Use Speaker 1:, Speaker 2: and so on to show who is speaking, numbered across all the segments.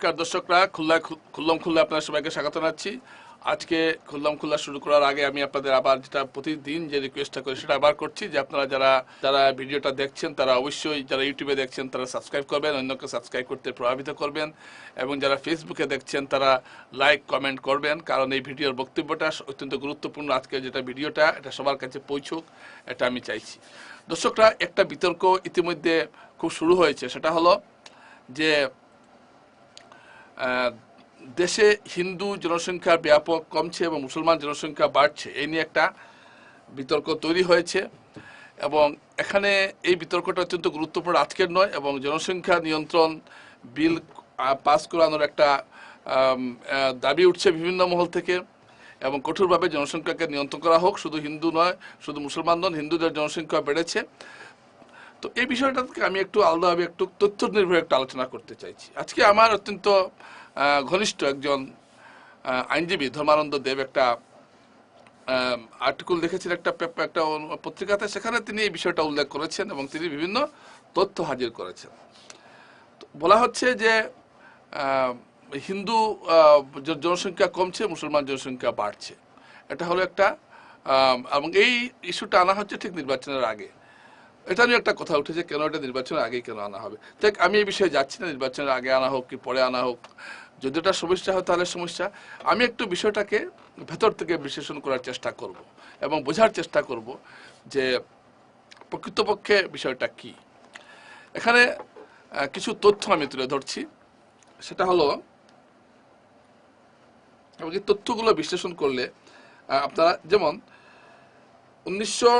Speaker 1: নমস্কার দর্শকরা খুল্লা খুল্লম খুল্লা আপনার সবাইকে স্বাগত জানাচ্ছি। আজকে খুল্লাম খুল্লা শুরু করার আগে আমি আপনাদের আবার যেটা প্রতিদিন যে রিকোয়েস্টটা করি সেটা আবার করছি যে আপনারা যারা যারা ভিডিওটা দেখছেন তারা অবশ্যই যারা ইউটিউবে দেখছেন তারা সাবস্ক্রাইব করবেন, অন্যকে সাবস্ক্রাইব করতে প্রভাবিত করবেন এবং যারা ফেসবুকে দেখছেন তারা লাইক কমেন্ট করবেন কারণ এই ভিডিওর বক্তব্যটা অত্যন্ত গুরুত্বপূর্ণ আজকে যেটা ভিডিওটা, এটা সবার কাছে পৌঁছুক, এটা আমি চাইছি। দর্শকরা, একটা বিতর্ক ইতিমধ্যে খুব শুরু হয়েছে, সেটা হলো যে দেশে হিন্দু জনসংখ্যা ব্যাপক কমছে এবং মুসলমান জনসংখ্যা বাড়ছে, এই নিয়ে একটা বিতর্ক তৈরি হয়েছে এবং এখানে এই বিতর্কটা অত্যন্ত গুরুত্বপূর্ণ। আজকের নয় এবং জনসংখ্যা নিয়ন্ত্রণ বিল পাস করানোর একটা দাবি উঠছে বিভিন্ন মহল থেকে এবং কঠোরভাবে জনসংখ্যাকে নিয়ন্ত্রণ করা হোক। শুধু হিন্দু নয়, শুধু মুসলমান নন, হিন্দুদের জনসংখ্যা বেড়েছে। তো এই বিষয়টা থেকে আমি একটু আলাদাভাবে একটু তথ্য নির্ভর একটা আলোচনা করতে চাইছি। আজকে আমার অত্যন্ত ঘনিষ্ঠ একজন আইনজীবী ধর্মানন্দ দেব একটা আর্টিকেল দেখেছেন একটা একটা পত্রিকাতে। সেখানে তিনি এই বিষয়টা উল্লেখ করেছেন এবং তিনি বিভিন্ন তথ্য হাজির করেছেন। বলা হচ্ছে যে হিন্দু জনসংখ্যা কমছে, মুসলমান জনসংখ্যা বাড়ছে। এটা হলো একটা এবং এই ইস্যুটা আনা হচ্ছে ঠিক নির্বাচনের আগে। এটা নিয়ে একটা কথা উঠেছে, কেন এটা নির্বাচনের আগে কেন আনা হবে? দেখ, আমি এই বিষয়ে যাচ্ছি না, নির্বাচনের আগে আনা হোক কি পরে আনা হোক। যদি এটা সমস্যা হয় তাহলে সমস্যা। আমি একটু বিষয়টাকে ভেতর থেকে বিশ্লেষণ করার চেষ্টা করব এবং বোঝার চেষ্টা করব যে প্রকৃতপক্ষে বিষয়টা কি। এখানে কিছু তথ্য আমি তুলে ধরছি। সেটা হলো, এবং এই তথ্যগুলো বিশ্লেষণ করলে আপনারা, যেমন, উনিশশো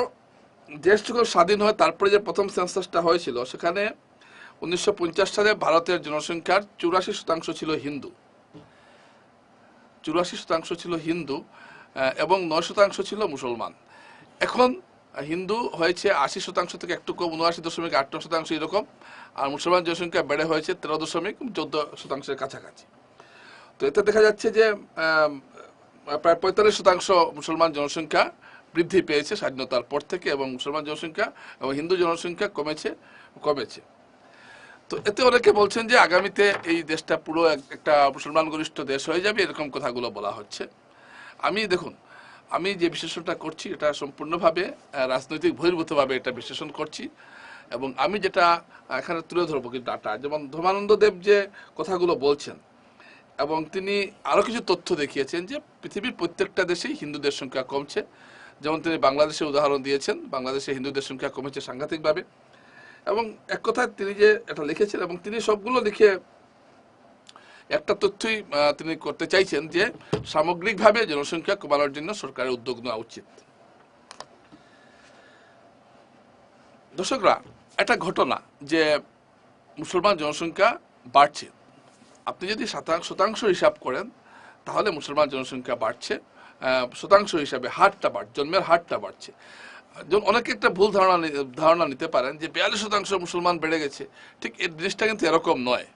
Speaker 1: দেশ যখন স্বাধীন হয়, তারপরে যে প্রথম সেন্সাসটা হয়েছিল, সেখানে উনিশশো পঞ্চাশ সালে ভারতের জনসংখ্যার চুরাশি শতাংশ ছিল হিন্দু। চুরাশি শতাংশ ছিল হিন্দু এবং নয় শতাংশ ছিল মুসলমান। এখন হিন্দু হয়েছে আশি শতাংশ থেকে একটু কম উনআশি দশমিক আট শতাংশ এরকম, আর মুসলমান জনসংখ্যা বেড়ে হয়েছে তেরো দশমিক চোদ্দ শতাংশের কাছাকাছি। তো এতে দেখা যাচ্ছে যে প্রায় পঁয়তাল্লিশ শতাংশ মুসলমান জনসংখ্যা বৃদ্ধি পেয়েছে স্বাধীনতার পর থেকে এবং মুসলমান জনসংখ্যা এবং হিন্দু জনসংখ্যা কমেছে কমেছে। তো এতে অনেকে বলছেন যে আগামীতে এই দেশটা পুরো একটা মুসলমান গরিষ্ঠ দেশ হয়ে যাবে, এরকম কথাগুলো বলা হচ্ছে। আমি দেখুন, আমি যে বিশ্লেষণটা করছি এটা সম্পূর্ণভাবে রাজনৈতিক বহির্ভূতভাবে এটা বিশ্লেষণ করছি এবং আমি যেটা এখানে তুলে ধরবো কি ডাটা। যেমন ধর্মানন্দ দেব যে কথাগুলো বলছেন এবং তিনি আরও কিছু তথ্য দেখিয়েছেন যে পৃথিবীর প্রত্যেকটা দেশেই হিন্দুদের সংখ্যা কমছে। যেমন তিনি বাংলাদেশে উদাহরণ দিয়েছেন, বাংলাদেশে হিন্দুদের সংখ্যা কমেছে সাংঘাতিকভাবে। এবং এক কথায় তিনি যে এটা লিখেছেন এবং তিনি সবগুলো লিখে একটা তথ্যই তিনি করতে চাইছেন যে সামগ্রিকভাবে জনসংখ্যা কমানোর জন্য সরকারের উদ্যোগ নেওয়া উচিত। দর্শকরা, একটা ঘটনা যে মুসলমান জনসংখ্যা বাড়ছে। আপনি যদি শতাংশ হিসাব করেন, তাহলে মুসলমান জনসংখ্যা বাড়ছে। শতাংশ হিসাবে হারটা বাড়ছে জন্মের হারটা বাড়ছে। অনেকে একটা ভুল ধারণা ধারণা নিতে পারেন যে বিয়াল্লিশ শতাংশ মুসলমান বেড়ে গেছে। ঠিক এই জিনিসটা কিন্তু এরকম নয়।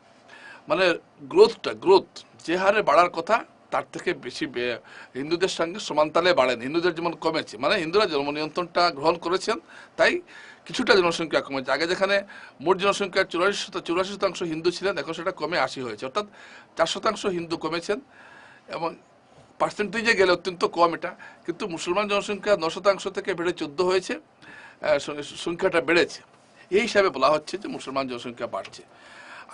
Speaker 1: মানে গ্রোথটা, গ্রোথ, যে হারে বাড়ার কথা, তার থেকে বেশি হিন্দুদের সঙ্গে সমানতালে বাড়েন। হিন্দুদের যেমন কমেছে মানে হিন্দুরা জন্ম নিয়ন্ত্রণটা গ্রহণ করেছেন, তাই কিছুটা জনসংখ্যা কমেছে। আগে যেখানে মোট জনসংখ্যার চুরাশি চুরাশি শতাংশ হিন্দু ছিলেন, এখন সেটা কমে আশি হয়েছে। অর্থাৎ চার শতাংশ হিন্দু কমেছেন এবং পার্সেন্টেজে গেলে অত্যন্ত কম এটা। কিন্তু মুসলমান জনসংখ্যা ন শতাংশ থেকে বেড়ে চোদ্দ হয়েছে সংখ্যাটা বেড়েছে। এই হিসাবে বলা হচ্ছে যে মুসলমান জনসংখ্যা বাড়ছে।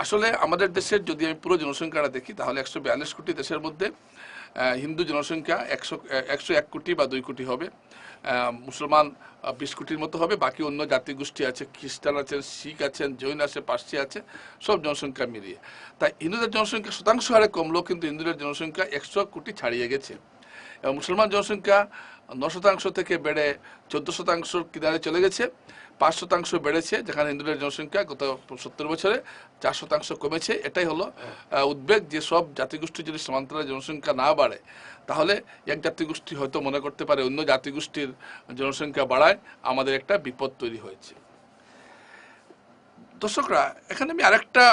Speaker 1: আসলে আমাদের দেশের যদি আমি পুরো জনসংখ্যাটা দেখি, তাহলে একশো বিয়াল্লিশ কোটি দেশের মধ্যে হিন্দু জনসংখ্যা একশো একশো এক কোটি বা দুই কোটি হবে। মুসলমান বিশ কোটির মতো হবে। বাকি অন্য জাতিগোষ্ঠী আছে, খ্রিস্টান আছেন, শিখ আছেন, জৈন আছে, পার্সি আছে, সব জনসংখ্যা মিলিয়ে। তাই হিন্দুদের জনসংখ্যা শতাংশ হারে কমলেও কিন্তু হিন্দুদের জনসংখ্যা একশো কোটি ছাড়িয়ে গেছে। এবং মুসলমান জনসংখ্যা ন শতাংশ থেকে বেড়ে চোদ্দ শতাংশ কিনারে চলে গেছে, পাঁচ শতাংশ বেড়েছে, যেখানে হিন্দুদের জনসংখ্যা গত সত্তর বছরে চার শতাংশ কমেছে। এটাই হলো উদ্বেগ যে সব জাতিগোষ্ঠী যদি সমান্তরাল জনসংখ্যা না বাড়ে, তাহলে এক জাতিগোষ্ঠী হয়তো মনে করতে পারে অন্য জাতিগোষ্ঠীর জনসংখ্যা বাড়ায়, আমাদের একটা বিপদ তৈরি হয়েছে। দর্শকরা, এখানে আমি আরেকটা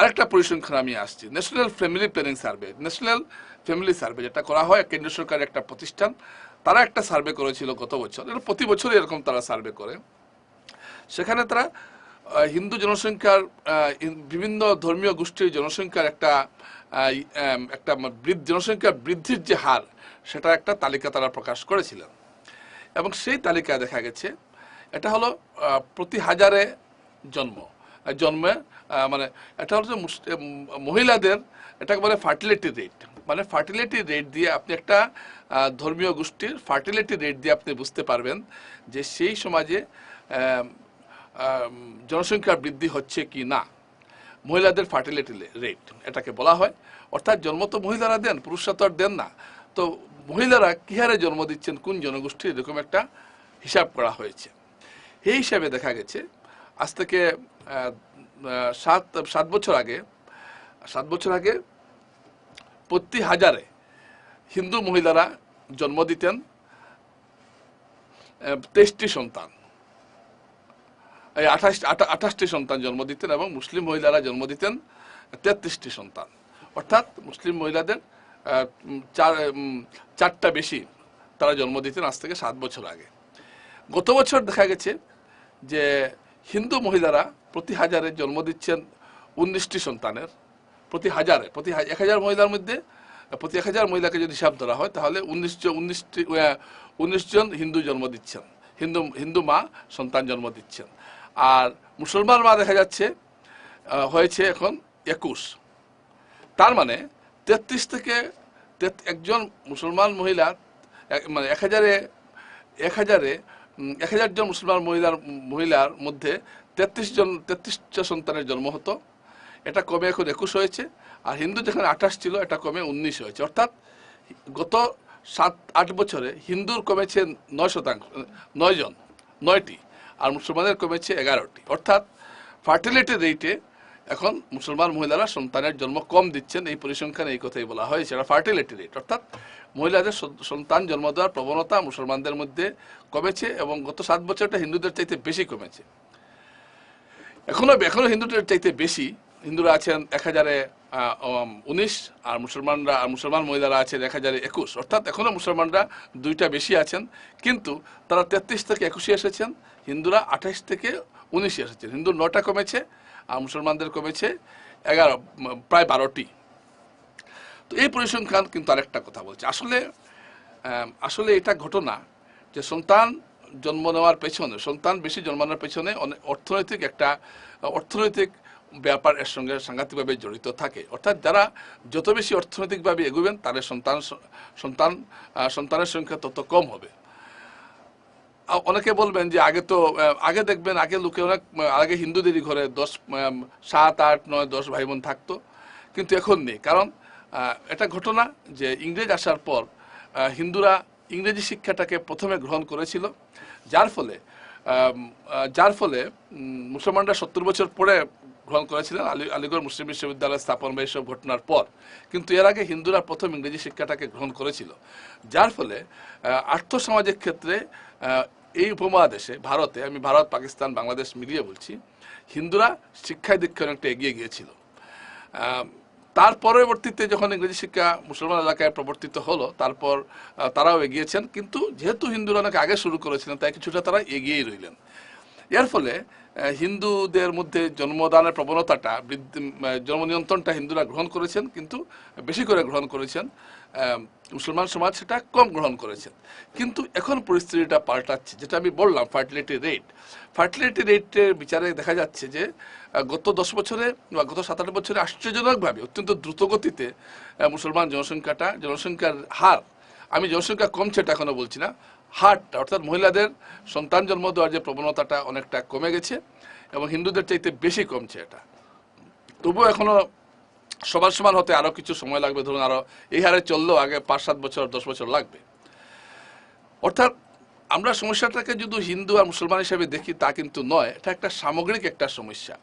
Speaker 1: আরেকটা পরিসংখ্যান আমি আসছি national family planning survey national family survey যেটা করা হয় কেন্দ্র সরকারের একটা প্রতিষ্ঠান, তারা একটা সার্ভে করেছিল গত বছর। এটা প্রতি বছরই এরকম তারা সার্ভে করে। সেখানে তারা হিন্দু জনসংখ্যার বিভিন্ন ধর্মীয় গোষ্ঠীর জনসংখ্যার একটা একটা বৃদ্ধ জনসংখ্যা বৃদ্ধির যে হার, সেটা একটা তালিকা তারা প্রকাশ করেছিলেন এবং সেই তালিকায় দেখা গেছে, এটা হলো প্রতি হাজারে জন্ম। জন্মে মানে এটা হচ্ছে মহিলাদের, এটাকে বলে ফার্টিলিটি রেট। মানে ফার্টিলিটি রেট দিয়ে আপনি একটা ধর্মীয় গোষ্ঠীর ফার্টিলিটি রেট দিয়ে আপনি বুঝতে পারবেন যে সেই সমাজে জনসংখ্যা বৃদ্ধি হচ্ছে কি না। মহিলাদের ফার্টিলিটি রেট এটাকে বলা হয়। অর্থাৎ জন্ম তো মহিলারা দেন, পুরুষরা তো আর দেন না। তো মহিলারা কি হারে জন্ম দিচ্ছেন? কোন জনগোষ্ঠী? এরকম একটা হিসাব করা হয়েছে। এই হিসাবে দেখা গেছে, আজ থেকে সাত সাত বছর আগে, সাত বছর আগে প্রতি হাজারে হিন্দু মহিলারা জন্ম দিতেন তেইশটি সন্তান। এই আঠাশ আঠাশটি সন্তান জন্ম দিতেন এবং মুসলিম মহিলারা জন্ম দিতেন, তেত্রিশটি সন্তান। অর্থাৎ মুসলিম মহিলাদের চার চারটা বেশি তারা জন্ম দিতেন আজ থেকে সাত বছর আগে। গত বছর দেখা গেছে যে হিন্দু মহিলারা প্রতি হাজারে জন্ম দিচ্ছেন উনিশটি সন্তানের। প্রতি হাজারে, প্রতি এক হাজার মহিলার মধ্যে, প্রতি এক হাজার মহিলাকে যদি হিসাব ধরা হয়, তাহলে উনিশ উনিশটি উনিশ জন হিন্দু জন্ম দিচ্ছেন। হিন্দু হিন্দু মা সন্তান জন্ম দিচ্ছেন। আর মুসলমান মা দেখা যাচ্ছে হয়েছে এখন একুশ। তার মানে তেত্রিশ থেকে একজন মুসলমান মহিলা মানে এক হাজারে এক হাজারে এক হাজার জন মুসলমান মহিলার মহিলার মধ্যে তেত্রিশ জন তেত্রিশটা সন্তানের জন্ম হতো। এটা কমে এখন একুশ হয়েছে, আর হিন্দু যেখানে আঠাশ ছিল, এটা কমে উনিশ হয়েছে। অর্থাৎ গত সাত, আট বছরে হিন্দুর কমেছে নয় শতাংশ, নয় জন, নয়টি, আর মুসলমানের কমেছে এগারোটি। অর্থাৎ ফার্টিলিটি রেটে এখন মুসলমান মহিলারা সন্তানের জন্ম কম দিচ্ছেন, এই পরিসংখ্যানে এই কথাই বলা হয়েছে, এটা ফার্টিলিটি রেট। অর্থাৎ মহিলাদের সন্তান জন্ম দেওয়ার প্রবণতা মুসলমানদের মধ্যে কমেছে এবং গত সাত বছরটা হিন্দুদের চাইতে বেশি কমেছে। এখনও এখনও হিন্দুদের চাইতে বেশি হিন্দুরা আছেন এক হাজারে উনিশ, আর মুসলমানরা, আর মুসলমান মহিলারা আছেন এক হাজারে একুশ। অর্থাৎ এখনও মুসলমানরা দুইটা বেশি আছেন, কিন্তু তারা তেত্রিশ থেকে একুশে এসেছেন, হিন্দুরা আঠাশ থেকে উনিশে এসেছেন। হিন্দুর নটা কমেছে, আর মুসলমানদের কমেছে এগারো প্রায় বারোটি। তো এই পরিসংখ্যান কিন্তু আরেকটা কথা বলছে। আসলে আসলে এটা ঘটনা যে সন্তান জন্ম নেওয়ার পেছনে, সন্তান বেশি জন্মানোর পেছনে অনেক অর্থনৈতিক একটা, অর্থনৈতিক ব্যাপার এর সঙ্গে সাংঘাতিকভাবে জড়িত থাকে। অর্থাৎ যারা যত বেশি অর্থনৈতিকভাবে এগোবেন, তাদের সন্তান সন্তান সন্তানের সংখ্যা তত কম হবে। অনেকে বলবেন যে আগে তো আগে দেখবেন, আগে লোকে অনেক আগে হিন্দুদেরই ঘরে দশ সাত, আট, নয়, দশ ভাই বোন থাকতো। কিন্তু এখন নেই। কারণ এটা ঘটনা যে ইংরেজ আসার পর হিন্দুরা ইংরেজি শিক্ষাটাকে প্রথমে গ্রহণ করেছিল। যার ফলে যার ফলে মুসলমানরা সত্তর বছর পরে গ্রহণ করেছিলেন আলী আলিগড় মুসলিম বিশ্ববিদ্যালয় স্থাপন বা এইসব ঘটনার পর। কিন্তু এর আগে হিন্দুরা প্রথম ইংরেজি শিক্ষাটাকে গ্রহণ করেছিল। যার ফলে আহ, আর্থ সামাজিক ক্ষেত্রে এই উপমহাদেশে ভারতে আমি ভারত পাকিস্তান বাংলাদেশ মিলিয়ে বলছি হিন্দুরা শিক্ষায় দীক্ষায় অনেকটা এগিয়ে গিয়েছিল। তার পরবর্তীতে যখন ইংরেজি শিক্ষা মুসলমান এলাকায় প্রবর্তিত হলো তারপর তারাও এগিয়েছেন। কিন্তু যেহেতু হিন্দুরা অনেক আগে শুরু করেছিলেন তাই কিছুটা তারা এগিয়েই রইলেন। এর ফলে হিন্দুদের মধ্যে জন্মদানের প্রবণতাটা জন্ম নিয়ন্ত্রণটা হিন্দুরা গ্রহণ করেছেন, কিন্তু বেশি করে গ্রহণ করেছেন মুসলমান সমাজ সেটা কম গ্রহণ করেছেন। কিন্তু এখন পরিস্থিতিটা পাল্টাচ্ছে, যেটা আমি বললাম ফার্টিলিটি রেট ফার্টিলিটি রেটের বিচারে দেখা যাচ্ছে যে গত দশ বছরে বা গত সাত আট বছরে আশ্চর্যজনকভাবে অত্যন্ত দ্রুতগতিতে মুসলমান জনসংখ্যাটা, জনসংখ্যার হার, আমি জনসংখ্যা কমছে এটা এখনও বলছি না হারটা, অর্থাৎ মহিলাদের সন্তান জন্ম দেওয়ার যে প্রবণতাটা অনেকটা কমে গেছে এবং হিন্দুদের চাইতে বেশি কমছে এটা। তবুও এখনও সমান সমান হতে আরও কিছু সময় লাগবে, ধরুন আরও এই হারে চললেও আগে পাঁচ, সাত বছর, দশ বছর লাগবে। অর্থাৎ আমরা সমস্যাটাকে যদি হিন্দু আর মুসলমান হিসেবে দেখি, তা কিন্তু নয়। এটা একটা সামগ্রিক একটা সমস্যা।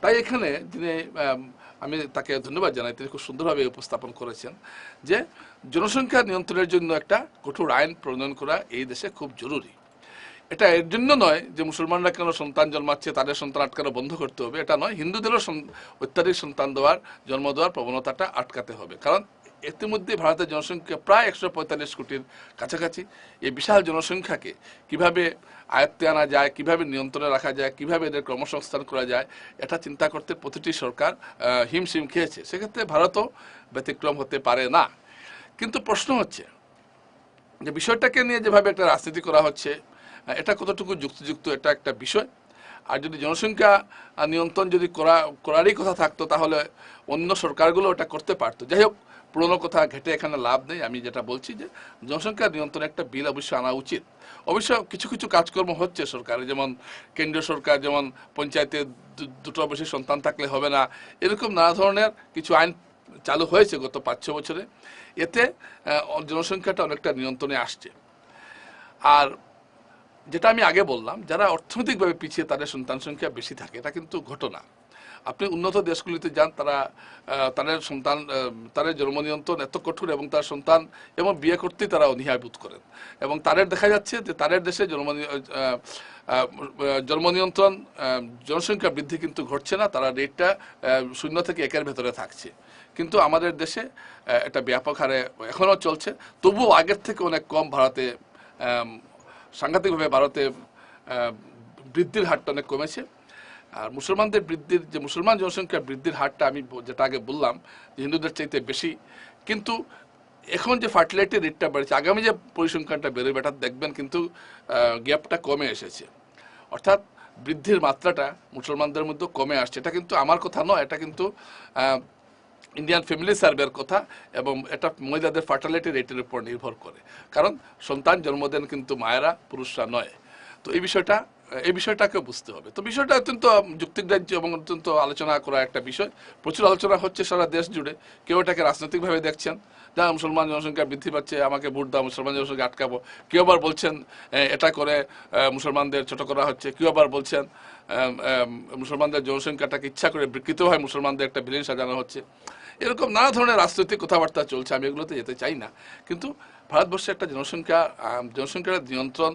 Speaker 1: তাই এখানে যিনি আমি তাকে ধন্যবাদ জানাই, তিনি খুব সুন্দরভাবে উপস্থাপন করেছেন যে জনসংখ্যা নিয়ন্ত্রণের জন্য একটা কঠোর আইন প্রণয়ন করা এই দেশে খুব জরুরি। এটা এর জন্য নয় যে মুসলমানরা কেন সন্তান জন্মাচ্ছে, তাদের সন্তান আটকানো বন্ধ করতে হবে, এটা নয়। হিন্দুদেরও অত্যাধিক সন্তান দেওয়ার, জন্ম দেওয়ার প্রবণতাটা আটকাতে হবে। কারণ ইতিমধ্যে ভারতের জনসংখ্যা প্রায় একশো পঁয়তাল্লিশ কোটির কাছাকাছি। এই বিশাল জনসংখ্যাকে কীভাবে আয়ত্তে আনা যায়, কীভাবে নিয়ন্ত্রণে রাখা যায়, কীভাবে এদের কর্মসংস্থান করা যায়, এটা চিন্তা করতে প্রতিটি সরকার হিমশিম খেয়েছে। সেক্ষেত্রে ভারতও ব্যতিক্রম হতে পারে না। কিন্তু প্রশ্ন হচ্ছে যে বিষয়টাকে নিয়ে যেভাবে একটা রাজনীতি করা হচ্ছে এটা কতটুকু যুক্তিযুক্ত, এটা একটা বিষয়। আর যদি জনসংখ্যা নিয়ন্ত্রণ যদি করা, করারই কথা থাকতো, তাহলে অন্য সরকারগুলো ওটা করতে পারতো। যাই হোক পুরোনো কথা ঘেটে এখানে লাভ নেই। আমি যেটা বলছি যে, জনসংখ্যা নিয়ন্ত্রণে একটা বিল অবশ্যই আনা উচিত। অবশ্য কিছু কিছু কাজকর্ম হচ্ছে সরকারে, যেমন কেন্দ্রীয় সরকার, যেমন পঞ্চায়েতে দুটো বেশি সন্তান থাকলে হবে না। এরকম নানা ধরনের কিছু আইন চালু হয়েছে গত পাঁচ, ছ বছরে। এতে জনসংখ্যাটা অনেকটা নিয়ন্ত্রণে আসছে। আর যেটা আমি আগে বললাম, যারা অর্থনৈতিকভাবে পিছিয়ে তাদের সন্তান সংখ্যা বেশি থাকে, এটা কিন্তু ঘটনা। আপনি উন্নত দেশগুলিতে যান তারা তাদের সন্তান তাদের জন্ম নিয়ন্ত্রণ এত কঠোর এবং তার সন্তান এবং বিয়ে করতেই তারা অনীহা বোধ করেন। এবং তাদের দেখা যাচ্ছে যে তাদের দেশে জন্ম নি- আহ, আহ, জন্ম নিয়ন্ত্রণ জনসংখ্যা বৃদ্ধি কিন্তু ঘটছে না তারা রেটটা শূন্য থেকে একের ভেতরে থাকছে। কিন্তু আমাদের দেশে এটা ব্যাপক হারে এখনও চলছে। তবুও আগের থেকে অনেক কম ভারতে সাংঘাতিকভাবে ভারতে বৃদ্ধির হারটা অনেক কমেছে। আর মুসলমানদের বৃদ্ধির যে মুসলমান জনসংখ্যা বৃদ্ধির হারটা আমি যেটা আগে বললাম, যে হিন্দুদের চাইতে বেশি। কিন্তু এখন যে ফার্টিলাইটি রেটটা বেড়েছে, আগামী যে পরিসংখ্যানটা বেরোবে, এটা দেখবেন কিন্তু গ্যাপটা কমে এসেছে। অর্থাৎ বৃদ্ধির মাত্রাটা মুসলমানদের মধ্যে কমে আসছে। এটা কিন্তু আমার কথা নয়, এটা কিন্তু ইন্ডিয়ান ফ্যামিলি সার্ভের কথা এবং এটা মহিলাদের ফার্টিলিটি রেটের উপর নির্ভর করে। কারণ সন্তান জন্ম দেন কিন্তু মায়েরা, পুরুষরা নয়। তো এই বিষয়টা এই বিষয়টাকে বুঝতে হবে। তো বিষয়টা অত্যন্ত যুক্তিগ্রাহ্য এবং অত্যন্ত আলোচনা করা একটা বিষয়। প্রচুর আলোচনা হচ্ছে সারা দেশ জুড়ে। কেউ এটাকে রাজনৈতিকভাবে দেখছেন, যা মুসলমান জনসংখ্যা বৃদ্ধি পাচ্ছে, আমাকে ভোট দাও, মুসলমান জনসংখ্যা আটকাবো। কেউ আবার বলছেন এটা করে মুসলমানদের ছোট করা হচ্ছে। কেউ আবার বলছেন মুসলমানদের জনসংখ্যাটাকে ইচ্ছা করে বিকৃতভাবে মুসলমানদের একটা ভিলেন সাজানো হচ্ছে। এরকম নানা ধরনের রাজনৈতিক কথাবার্তা চলছে, আমি এগুলোতে যেতে চাই না। কিন্তু ভারতবর্ষে একটা জনসংখ্যা জনসংখ্যার নিয়ন্ত্রণ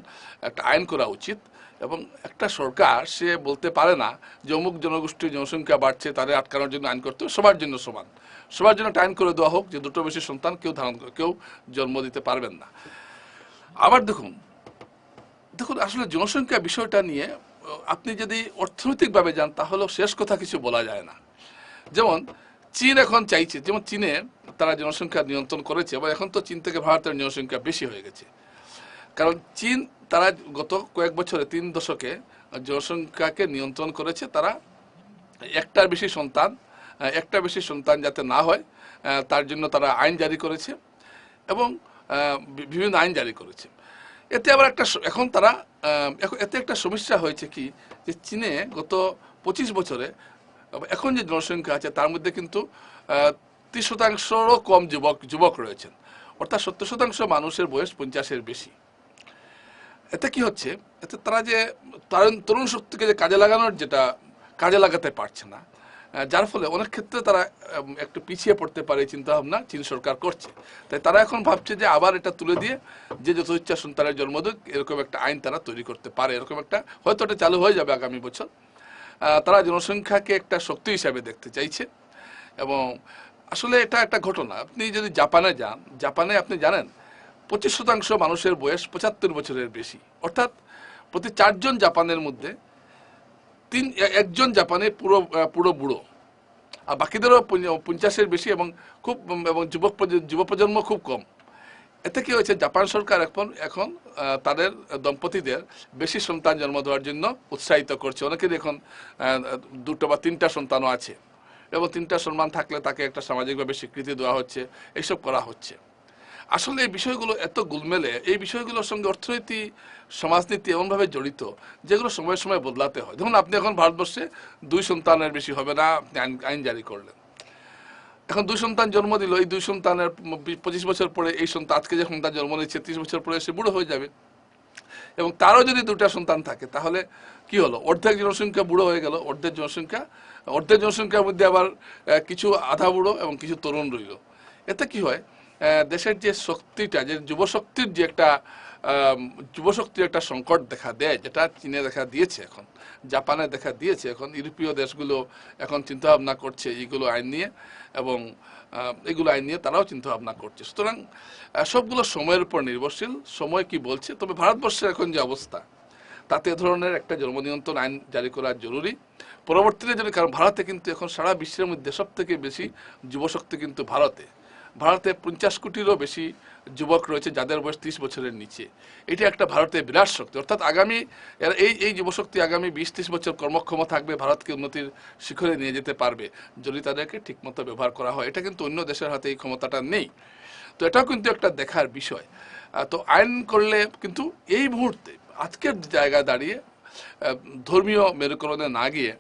Speaker 1: একটা আইন করা উচিত। এবং একটা সরকার, সে বলতে পারে না যে অমুক জনগোষ্ঠীর জনসংখ্যা বাড়ছে, তাদের আটকানোর জন্য আইন করতে সবার জন্য সমান। সবার জন্য একটা আইন করে দেওয়া হোক যে দুটো বেশি সন্তান কেউ ধারণ কেউ জন্ম দিতে পারবেন না। আবার দেখুন দেখুন আসলে জনসংখ্যা বিষয়টা নিয়ে, আপনি যদি অর্থনৈতিকভাবে যান, তাহলেও শেষ কথা কিছু বলা যায় না। যেমন, চীন এখন চাইছে, যেমন চীনে তারা জনসংখ্যা নিয়ন্ত্রণ করেছে এবং এখন তো চীন থেকে ভারতের জনসংখ্যা বেশি হয়ে গেছে। কারণ চীন তারা গত কয়েক বছরে, তিন দশকে, জনসংখ্যাকে নিয়ন্ত্রণ করেছে। তারা একটার বেশি সন্তান একটা বেশি সন্তান যাতে না হয় তার জন্য তারা আইন জারি করেছে এবং বিভিন্ন আইন জারি করেছে। এতে আবার একটা এখন তারা এতে একটা সমস্যা হয়েছে কি, যে চীনে গত পঁচিশ বছরে, এখন যে জনসংখ্যা আছে, তার মধ্যে কিন্তু ত্রিশ শতাংশরও কম যুবক যুবক রয়েছেন। অর্থাৎ সত্তর শতাংশ মানুষের বয়স পঞ্চাশের বেশি। এতে কি হচ্ছে? এতে তারা যে তরুণ- শক্তিকে যে কাজে লাগানোর যেটা কাজে লাগাতে পারছে না যার ফলে অনেক ক্ষেত্রে তারা একটু পিছিয়ে পড়তে পারে চিন্তা ভাবনা চীন সরকার করছে। তাই তারা এখন ভাবছে যে আবার এটা তুলে দিয়ে যে যত ইচ্ছা সন্তানের জন্ম দিক, এরকম একটা আইন তারা তৈরি করতে পারে। এরকম একটা হয়তো এটা চালু হয়ে যাবে আগামী বছর। তারা জনসংখ্যাকে একটা শক্তি হিসাবে দেখতে চাইছে। এবং আসলে এটা একটা ঘটনা। আপনি যদি জাপানে যান, জাপানে আপনি জানেন পঁচিশ শতাংশ মানুষের বয়স পঁচাত্তর বছরের বেশি। অর্থাৎ প্রতি চারজন জাপানের মধ্যে তিন, একজন জাপানে পুরো পুরো বুড়ো। আর বাকিদেরও পঞ্চাশের বেশি এবং খুব, এবং যুবক যুব প্রজন্ম খুব কম। এতে কি হয়েছে, জাপান সরকার এখন এখন তাদের দম্পতিদের বেশি সন্তান জন্ম দেওয়ার জন্য উৎসাহিত করছে। অনেকের এখন দুটো বা তিনটা সন্তানও আছে। এবং তিনটা সম্মান থাকলে তাকে একটা সামাজিকভাবে স্বীকৃতি দেওয়া হচ্ছে এইসব করা হচ্ছে। আসলে এই বিষয়গুলো এত গুলমেলে, এই বিষয়গুলোর সঙ্গে অর্থনীতি, সমাজনীতি এমনভাবে জড়িত, যেগুলো সময় সময় বদলাতে হয়। ধরুন আপনি এখন ভারতবর্ষে দুই সন্তানের বেশি হবে না, আপনি আইন জারি করলেন। এখন দুই সন্তান জন্ম দিল, এই দুই সন্তানের পঁচিশ বছর পরে এই সন্তান, আজকে যে সন্তান জন্ম নিচ্ছে, ত্রিশ বছর পরে সে বুড়ো হয়ে যাবে। এবং তারও যদি দুটা সন্তান থাকে, তাহলে কি হলো? অর্ধেক জনসংখ্যা বুড়ো হয়ে গেল, অর্ধেক জনসংখ্যা, অর্ধেক জনসংখ্যার মধ্যে আবার কিছু আধা বুড়ো এবং কিছু তরুণ রইল। এতে কি হয়? দেশের যে শক্তিটা, যে যুবশক্তির যে একটা যুবশক্তির একটা সংকট দেখা দেয়, যেটা চীনে দেখা দিয়েছে এখন, জাপানে দেখা দিয়েছে এখন, ইউরোপীয় দেশগুলো এখন চিন্তা ভাবনা করছে এইগুলো আইন নিয়ে, এবং এগুলো আইন নিয়ে তারাও চিন্তা ভাবনা করছে। সুতরাং সবগুলো সময়ের উপর নির্ভরশীল, সময় কি বলছে, তবে ভারতবর্ষের এখন যে অবস্থা, তাতে ধরনের একটা জন্ম নিয়ন্ত্রণ আইন জারি করা জরুরি। পরবর্তীতে যদি কারণ ভারতে কিন্তু এখন সারা বিশ্বের মধ্যে সব থেকে বেশি যুবশক্তি কিন্তু ভারতে ভারতে পঞ্চাশ কোটিরও বেশি যুবক রয়েছে যাদের বয়স ত্রিশ বছরের নিচে। এটা একটা ভারতের বিরাট শক্তি। অর্থাৎ আগামী এই এই যুবশক্তি আগামী বিশ ত্রিশ বছর কর্মক্ষম থাকবে, ভারতকে উন্নতির শিখরে নিয়ে যেতে পারবে। যদি তাদেরকে ঠিকমতো ব্যবহার করা হয়, এটা কিন্তু অন্য দেশের হাতে এই ক্ষমতাটা নেই। তো এটাও কিন্তু একটা দেখার বিষয়। তো আইন করলে কিন্তু এই মুহূর্তে, আজকের জায়গায় দাঁড়িয়ে ধর্মীয় মেরুকরণে না গিয়ে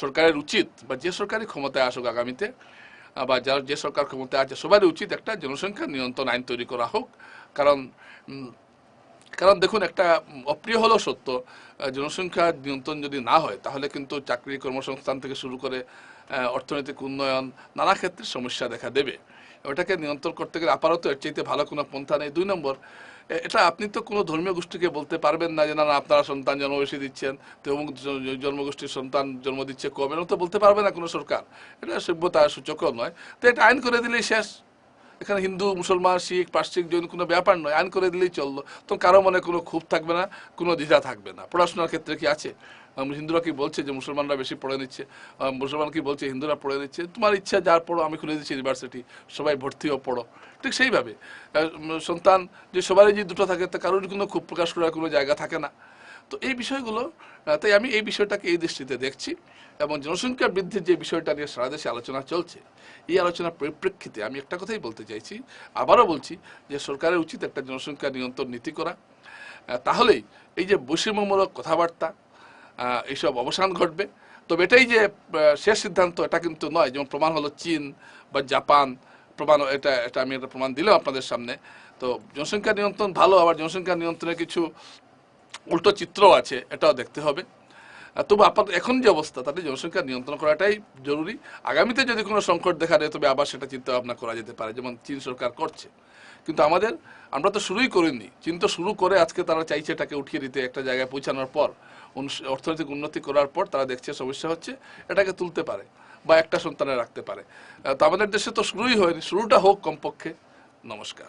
Speaker 1: সরকারের উচিত বা যে সরকারি ক্ষমতায় আসুক আগামীতে বা যার যে সরকার ক্ষমতায় আছে, সবারই উচিত একটা জনসংখ্যা নিয়ন্ত্রণ আইন তৈরি করা হোক। কারণ কারণ দেখুন, একটা অপ্রিয় হলেও সত্য জনসংখ্যা নিয়ন্ত্রণ যদি না হয়, তাহলে কিন্তু চাকরি কর্মসংস্থান থেকে শুরু করে অর্থনৈতিক উন্নয়ন, নানা ক্ষেত্রে সমস্যা দেখা দেবে। ওটাকে নিয়ন্ত্রণ করতে গেলে আপাতত এর চাইতে ভালো কোনো পন্থা নেই। দুই নম্বর এটা আপনি তো কোনো ধর্মীয় গোষ্ঠীকে বলতে পারবেন না যে, না আপনারা সন্তান জন্ম বেশি দিচ্ছেন, তো অমুক জন্মগোষ্ঠীর সন্তান জন্ম দিচ্ছে কম। এরকম তো বলতে পারবে না কোনো সরকার। এটা সভ্যতা সূচকও নয়। তো এটা আইন করে দিলেই শেষ। এখানে হিন্দু, মুসলমান, শিখ পার্শ্বিক জৈন কোনো ব্যাপার নয়। আইন করে দিলেই চলল। তো কারও মনে কোনো ক্ষোভ থাকবে না, কোনো দ্বিধা থাকবে না। পড়াশোনার ক্ষেত্রে কি আছে? হিন্দুরা কি বলছে যে মুসলমানরা বেশি পড়ে নিচ্ছে? মুসলমান কি বলছে হিন্দুরা পড়ে নিচ্ছে? তোমার ইচ্ছা যার পড়ো, আমি খুলে দিচ্ছি ইউনিভার্সিটি সবাই ভর্তিও পড়ো। ঠিক সেইভাবে। সন্তান যে সবারই যে দুটো থাকে, তা কারোর কিন্তু খুব প্রকাশ করার কোনো জায়গা থাকে না। তো এই বিষয়গুলো তাই আমি এই বিষয়টাকে এই দৃষ্টিতে দেখছি এবং জনসংখ্যা বৃদ্ধির যে বিষয়টা নিয়ে সারা দেশে আলোচনা চলছে, এই আলোচনার পরিপ্রেক্ষিতে আমি একটা কথাই বলতে চাইছি, আবারও বলছি যে সরকারের উচিত একটা জনসংখ্যা নিয়ন্ত্রণ নীতি করা। তাহলেই এই যে বৈষম্যমূলক কথাবার্তা এইসব অবসান ঘটবে। তবে এটাই যে শেষ সিদ্ধান্ত, এটা কিন্তু নয়। যেমন প্রমাণ হলো চীন বা জাপান, প্রমাণ, এটা এটা আমি একটা প্রমাণ দিলাম আপনাদের সামনে। তো জনসংখ্যা নিয়ন্ত্রণ ভালো, আবার জনসংখ্যা নিয়ন্ত্রণের কিছু উল্টো চিত্র আছে, এটাও দেখতে হবে। তবু আপাতত এখন যে অবস্থা, তাতে জনসংখ্যা নিয়ন্ত্রণ করাটাই জরুরি। আগামীতে যদি কোনো সংকট দেখা দেয়, তবে আবার সেটা চিন্তা ভাবনা করা যেতে পারে। যেমন চীন সরকার করছে। কিন্তু আমাদের, আমরা তো শুরুই করিনি। চীন তো শুরু করে আজকে তারা চাইছে এটাকে উঠিয়ে দিতে একটা জায়গায় পৌঁছানোর পর অর্থনৈতিক উন্নতি করার পর তারা দেখছে সমস্যা হচ্ছে, এটাকে তুলতে পারে বা একটা সন্তানে রাখতে পারে। তো আমাদের দেশে তো শুরুই হয়নি, শুরুটা হোক কমপক্ষে। নমস্কার।